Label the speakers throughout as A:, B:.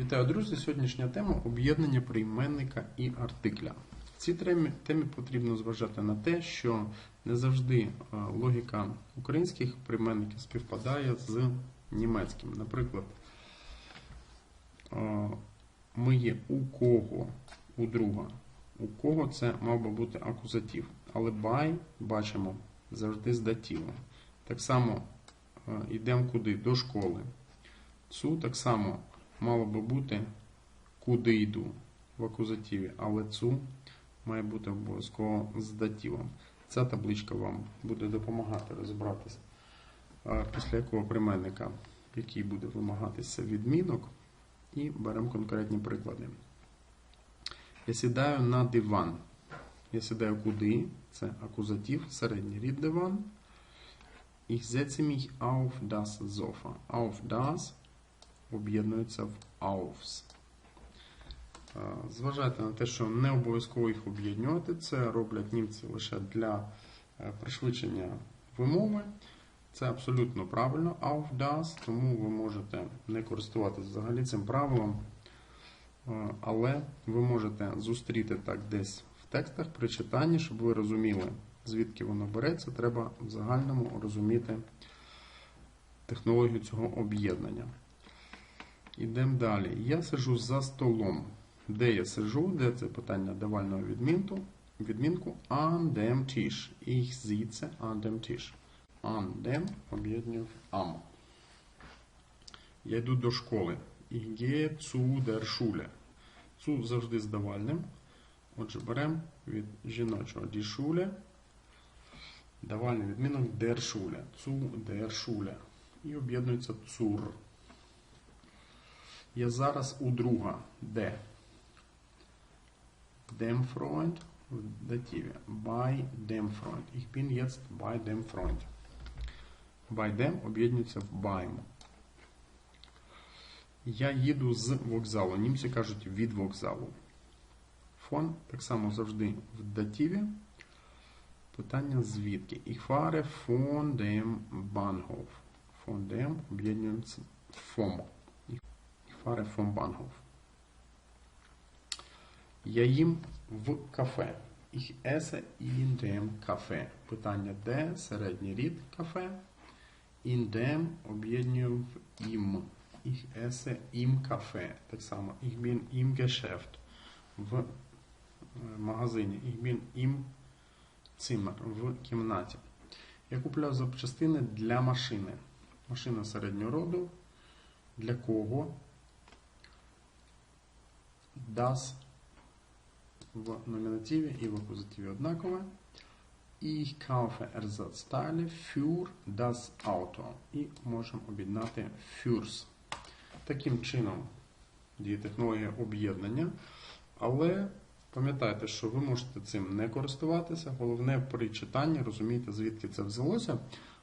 A: Вітаю, друзі! Сьогоднішня тема об'єднання прийменника і артикля. В цій темі, потрібно зважати на те, що не завжди е, логіка українських прийменників співпадає з німецьким. Наприклад, е, ми є у кого, у друга. У кого це мав би бути акузатив. Але by бачимо завжди з дативом. Так само е, йдемо куди? До школи. Цу так само мало би бути куди йду в акузативі, але цу має бути обов'язково з дативом. Ця табличка вам буде допомагати розібратися, е, після якого прийменника, який буде вимагатися відмінок, і беремо конкретні приклади. Я сідаю на диван. Я сідаю куди? Це акузатив, середній рід диван. Ich setze mich auf das Sofa. Auf das об'єднуються в aufs. Е, Зважайте на те, що не обов'язково їх об'єднувати. Це роблять німці лише для е, пришвидшення вимови. Це абсолютно правильно auf das, тому ви можете не користуватися взагалі цим правилом. Е, Але ви можете зустріти так десь в текстах при читанні, щоб ви розуміли, звідки воно береться. Треба в загальному розуміти технологію цього об'єднання. Ідемо далі. Я сижу за столом. Де я сижу? Де це питання давального відмінку? Відмінку an dem Tisch. Ich sitze an dem Tisch. An. Я йду до школи. Ich gehe zu der Schule. Завжди з давальним. Отже, беремо від жіночого die Schule. Давальний відмінок der Schule. Zu der Schule. І об'єднується zur. Я зараз у друга. Де? Dem Freund в дативі. Bei dem Freund. Ich bin jetzt bei dem Freund. Bei dem об'єднується в beim. Я їду з вокзалу. Німці кажуть від вокзалу. Фон так само завжди в дативі. Питання звідки? Ich fahre von dem Bahnhof. Von dem об'єднується vom. Fahre vom Я їм в кафе. Ich esse in dem Café. Питання де? Середній рід кафе. In dem об'єднюю в im. Ich esse im Café. Так само. Ich bin im Geschäft. В е, магазині. Ich bin im Zimmer. В кімнаті. Я купляю запчастини для машини. Машина середнього роду. Для кого? Das в номінативі і в акузативі однакове. Ich kaufe Ersatzteile für das Auto. І можемо об'єднати fürs. Таким чином діє технологія об'єднання. Але пам'ятайте, що ви можете цим не користуватися. Головне при читанні розуміти, звідки це взялося.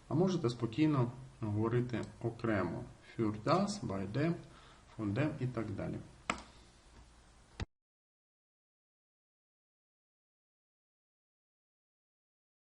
A: А можете спокійно говорити окремо. Für das, by them, von them і так далі.